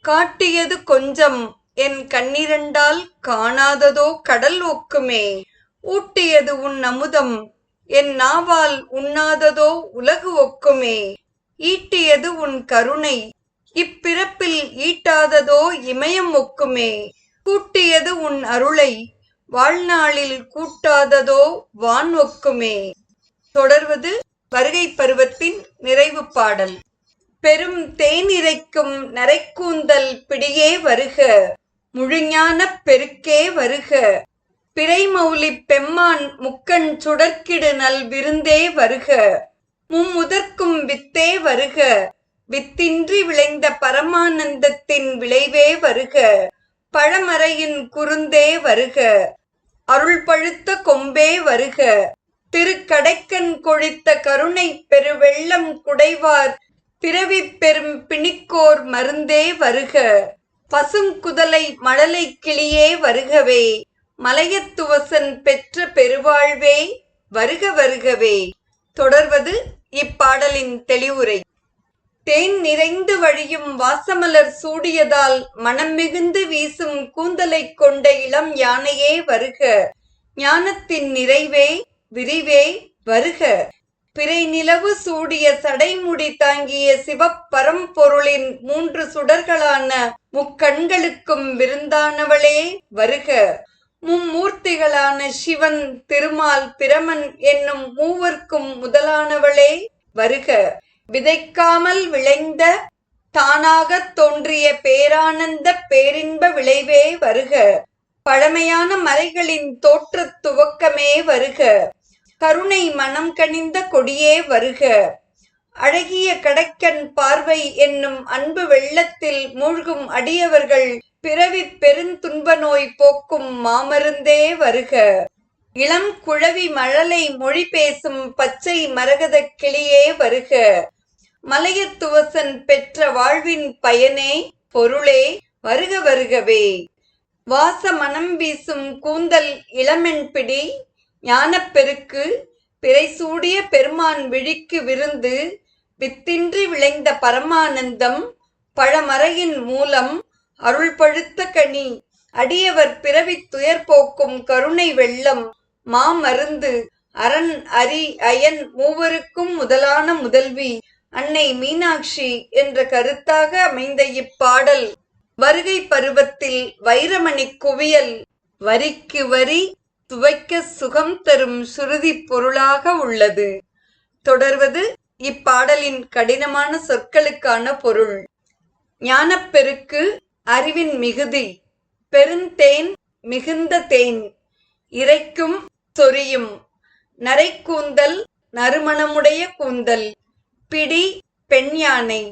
காட்டியது கொஞ்சம் என் கண்ணிரண்டால் காணாததோ கடல் ஒக்குமே. ஊட்டியது உன் அமுதம் என் நாவால் உண்ணாததோ உலகு ஒக்குமே. ஈட்டியது உன் கருணை இப்பிறப்பில் ஈட்டாததோ இமயம் ஒக்குமே. கூட்டியது உன் அருளை வாழ்நாளில் கூட்டாததோ வான் ஒக்குமே. தொடர்வது வருகை பருவத்தின் நிறைவு பாடல். பெரும் தேனிரைக்கும் நரைக்கூந்தல் பிடியே வருக முழுஞானப் பெருக்கே வருக. பிறைமௌலி பெம்மான் முக்கண் சுடர்க்கிடு நல் விருந்தே வருக மும்முதற்கும் வித்தே வருக. வித்தின்றி விளைந்த பரமானந்தத்தின் விளைவே வருக பழமறையின் குருந்தே வருக. அருள் பழுத்த கொம்பே வருக திருக்கடைக்கன் கொழித்த கருணை பெருவெள்ளம் குடைவார் பிறவி பெரும் பிணிக்கோர் மருந்தே வருக. பசுங்குதலை மழலை கிளியே வருகவே. மலையத்துவசன் பெற்ற பெருவாழ்வே வருக வருகவே. தொடர்வது இப்பாடலின் தெளிவுரை. தேன் நிறைந்து வழியும் வாசமலர் சூடியதால் மனம் மிகுந்து வீசும் கூந்தலைக் கொண்ட இளம் யானையே வருக. ஞானத்தின் நிறைவே விரிவே வருக. பிறை நிலவு சூடிய சடைமுடி தாங்கிய சிவப்பரம்பொருளின் மூன்று சுடர்களான முக்கண்களுக்கும் விருந்தானவளே வருக. மும்மூர்த்திகளான சிவன் திருமால் பிரமன் என்னும் மூவர்க்கும் முதலானவளே வருக. விதைக்காமல் விளைந்த தானாகத் தோன்றிய பேரானந்த பேரின்ப விளைவே வருக. பழமையான மலைகளின் தோற்றத் துவக்கமே வருக. கருணை மனம் கனிந்த கொடியே வருக. அழகிய கடக்கன் பார்வை என்னும் அன்பு வெள்ளத்தில் மூழ்கும் அடியவர்கள் பிறவி பெருந்துன்ப நோய் போக்கும் மாமருந்தே வருக. இளம் குழவி மழலை மொழி பேசும் பச்சை மரகதக் கிளியே வருக. மலையத்துவசன் பெற்ற வாழ்வின் பயனே பொருளே வருக வருகவே. வாச மனம் வீசும் கூந்தல் இளமென் பிடி ஞானப்பெருக்கு பிறைசூடிய பெருமான் விழிக்கு விருந்து வித்தின்றி விளைந்த பரமானந்தம் பழமறையின் மூலம் அருள் பழுத்த கனி அடியவர் பிறவித் துயர் போக்கும் கருணை வெள்ளம் மாமருந்து அரண் அரி அயன் மூவருக்கும் முதலான முதல்வி அன்னை மீனாட்சி என்ற கருத்தாக அமைந்த இப்பாடல். வருகை பருவத்தில் வைரமணி குவியல் வரிக்கு வரி துவைக்க சுகம் தரும் சுருதி பொருளாக உள்ளது. தொடர்வது இப்பாடலின் கடினமான சொற்களுக்கான பொருள். ஞானப்பெருக்கு அறிவின் மிகுதி பெருந்தேன் மிகுந்த தேன் இறைக்கும் சொரியும் நரைக்கூந்தல் நறுமணமுடைய கூந்தல் பிடி பெண் யானை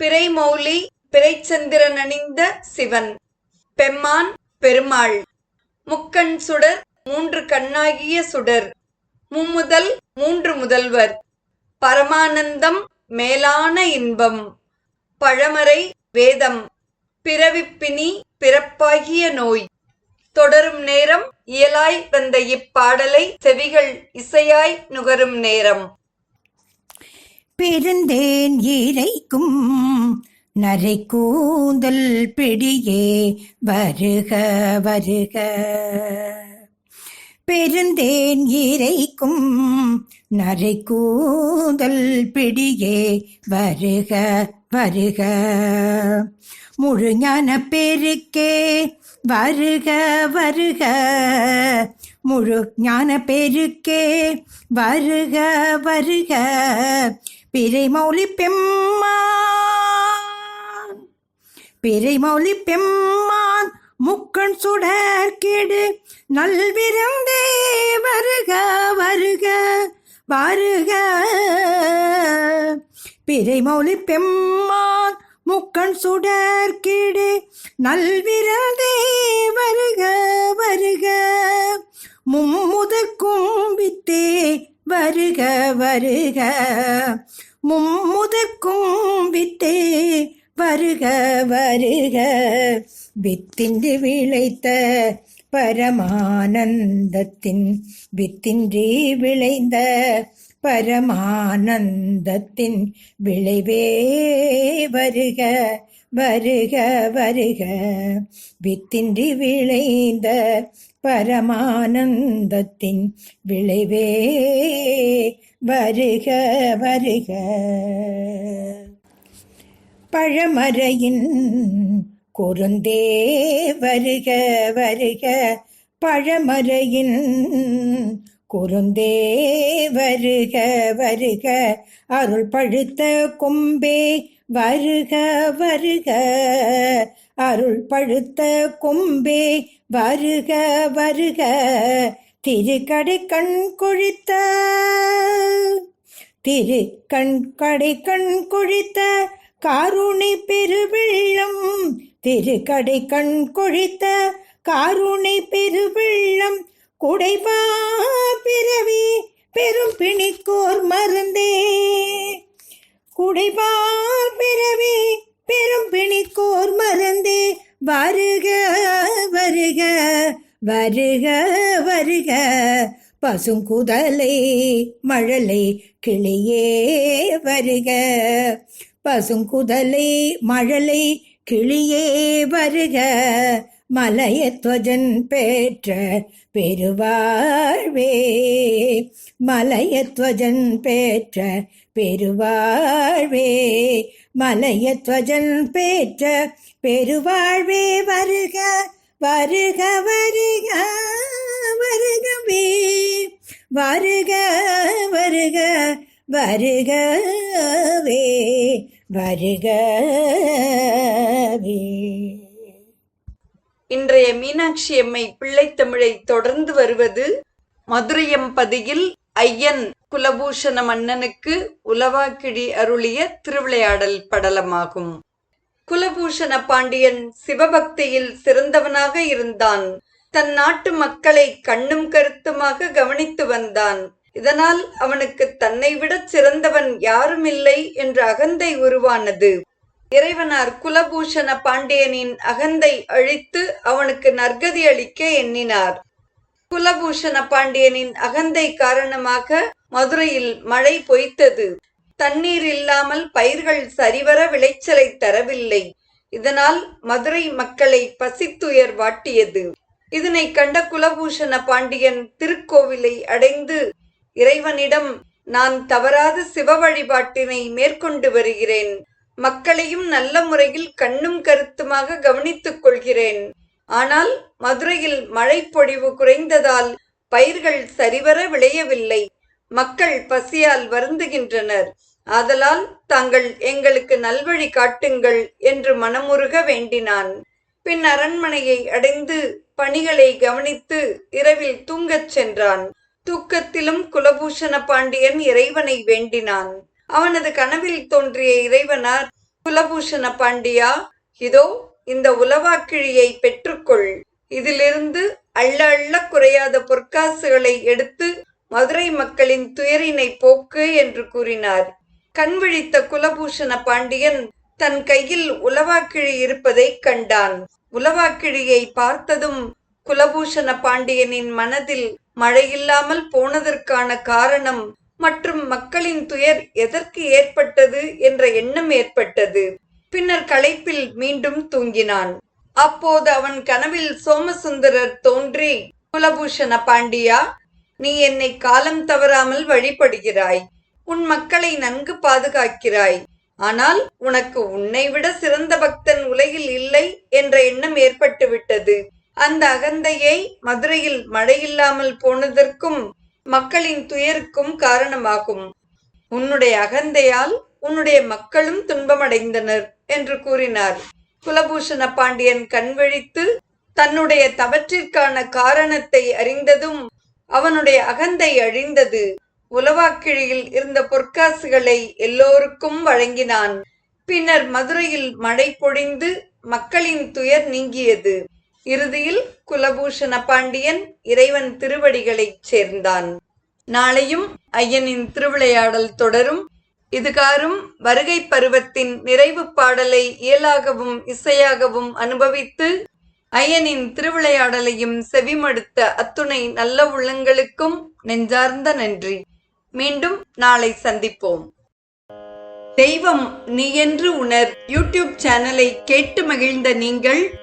பிறைமௌலி பிறைச்சந்திரன் அணிந்த சிவன் பெம்மான் பெருமாள் முக்கண் சுடர் மூன்று கண்ணாகிய சுடர். மும்முதல் மூன்று முதல்வர். பரமானந்தம் மேலான இன்பம். பழமறை வேதம். பிறவிப்பினி பிறப்பாகிய நோய். தொடரும் நேரம் இயலாய் வந்த இப்பாடலை செவிகள் இசையாய் நுகரும் நேரம். பெருந்தேன் இறைக்கும் நரை கூந்தல் பிடியே வருக வருக. பெருந்தேன் இறைக்கும் நரை கூதல் பிடியே வருக வருக. முழுஞான பெருக்கே வருக வருக. முழு ஞான பெருக்கே வருக வருக. பிறைமௌலி பெம்மான் பிறைமௌலி பெம்மான் முக்கண் சுடர்கிடு நல்விருந்தே வருக வருக வருக. பிறை மௌலி பெம்மான் முக்கண் சுடர்கிடு நல்விரதே வருக வருக. மும்முதற்கும் வித்தே வருக வருக. மும்முதற்கும் வித்தே வருக வருக. வித்தின்றி விளைத்த பரமானந்தத்தின் வித்தின்றி விளைந்த பரமானந்தத்தின் விளைவே வருக வருக வருக. வித்தின்றி விளைந்த பரமானந்தத்தின் விளைவே வருக வருக. பழமறையின் குறுந்தே வருக வருக பழமறையின் குறுந்தே வருக வருக அருள் பழுத்த கொம்பே வருக வருக அருள் பழுத்த கொம்பே வருக வருக திருக்கடை கண் கொழித்த திரு கண் கடை கண் கொழித்த காருணை பெருவெள்ளம் திரு கடை கண் கொழித்த காருணை பெருவெள்ளம் குடைபா பிறவி பெரும் பிணிக்கோர் மருந்தே. குடைபால் பிறவி பெரும் பிணிக்கோர் மருந்தே. வருக வருக வருக வருக பசுங்குதலை மழலை கிளியே வருக. பசுங்குதலை மழலை கிளியே வருக மலையத்வஜன் பேற்ற பெருவாழ்வே. மலையத்வஜன் பேற்ற பெருவாழ்வே மலையத்வஜன் பேற்ற பெருவாழ்வே. வருக வருக வருக வருகவே. வருக வருக வருகவே. வருகவே இன்றைய மீனாட்சி அம்மை பிள்ளைத்தமிழை தொடர்ந்து வருவது மதுரையம்பதியில் ஐயன் குலபூஷண மன்னனுக்கு உலவாக்கிழி அருளிய திருவிளையாடல் படலமாகும். குலபூஷண பாண்டியன் சிவபக்தியில் சிறந்தவனாக இருந்தான். தன் நாட்டு மக்களை கண்ணும் கருத்துமாக கவனித்து வந்தான். இதனால் அவனுக்கு தன்னை விடச் சிறந்தவன் யாருமில்லை என்ற அகந்தை உருவானது. இறைவனார் குலபூஷண பாண்டியனின் அகந்தை அழித்து அவனுக்கு நற்கதி அளிக்க எண்ணினார். குலபூஷண பாண்டியனின் அகந்தை காரணமாக மதுரையில் மழை பொய்த்தது. தண்ணீர் இல்லாமல் பயிர்கள் சரிவர விளைச்சலை தரவில்லை. இதனால் மதுரை மக்களை பசித்துயர் வாட்டியது. இதனை கண்ட குலபூஷண பாண்டியன் திருக்கோவிலை அடைந்து இறைவனிடம் நான் தவறாத சிவ வழிபாட்டினை மேற்கொண்டு வருகிறேன். மக்களையும் நல்ல முறையில் கண்ணும் கருத்துமாக கவனித்துக் கொள்கிறேன். ஆனால் மதுரையில் மழை பொழிவு குறைந்ததால் பயிர்கள் சரிவர விளையவில்லை. மக்கள் பசியால் வருந்துகின்றனர். ஆதலால் தாங்கள் எங்களுக்கு நல்வழி காட்டுங்கள் என்று மனமுருக வேண்டினான். பின் அரண்மனையை அடைந்து பணிகளை கவனித்து இரவில் தூங்கச் சென்றான். தூக்கத்திலும் குலபூஷண பாண்டியன் இறைவனை வேண்டினான். அவனது கனவில் தோன்றிய இறைவனார் குலபூஷண பாண்டியா இதோ இந்த உலவாக்கிழியை பெற்றுக்கொள். இதிலிருந்து அள்ள அள்ள குறையாத பொற்காசுகளை எடுத்து மதுரை மக்களின் துயரினை போக்கு என்று கூறினார். கண் விழித்த குலபூஷண பாண்டியன் தன் கையில் உலவாக்கிழி இருப்பதை கண்டான். உலவாக்கிழியை பார்த்ததும் குலபூஷண பாண்டியனின் மனதில் மழையில்லாமல் போனதற்கான காரணம் மற்றும் மக்களின் துயர் எதற்கு ஏற்பட்டது என்ற எண்ணம் ஏற்பட்டது. பின்னர் களைப்பில் மீண்டும் தூங்கினான். அப்போது அவன் கனவில் சோமசுந்தரர் தோன்றி குலபூஷண பாண்டியா நீ என்னை காலம் தவறாமல் வழிபடுகிறாய். உன் மக்களை நன்கு பாதுகாக்கிறாய். ஆனால் உனக்கு உன்னை விட சிறந்த பக்தன் உலகில் இல்லை என்ற எண்ணம் ஏற்பட்டுவிட்டது. அந்த அகந்தையை மதுரையில் மழையில்லாமல் போனதற்கும் மக்களின் துயருக்கும் காரணமாகும். உன்னுடைய அகந்தையால் உன்னுடைய மக்களும் துன்பமடைந்தனர் என்று கூறினார். குலபூஷண பாண்டியன் கண்விழித்து தன்னுடைய தவற்றிற்கான காரணத்தை அறிந்ததும் அவனுடைய அகந்தை அழிந்தது. உலவாக்கிழியில் இருந்த பொற்காசுகளை எல்லோருக்கும் வழங்கினான். பின்னர் மதுரையில் மழை பொழிந்து மக்களின் துயர் நீங்கியது. இறுதியில் குலபூஷண பாண்டியன் இறைவன் திருவடிகளைச் சேர்ந்தான். நாளையும் ஐயனின் திருவிளையாடல் தொடரும். இதுகாரும் வருகை பருவத்தின் நிறைவு பாடலை இயலாகவும் இசையாகவும் அனுபவித்து ஐயனின் திருவிளையாடலையும் செவிமடுத்த அத்துணை நல்ல உள்ளங்களுக்கும் நெஞ்சார்ந்த நன்றி. மீண்டும் நாளை சந்திப்போம். தெய்வம் நீ என்று உணர் யூடியூப் சேனலை கேட்டு மகிழ்ந்த நீங்கள்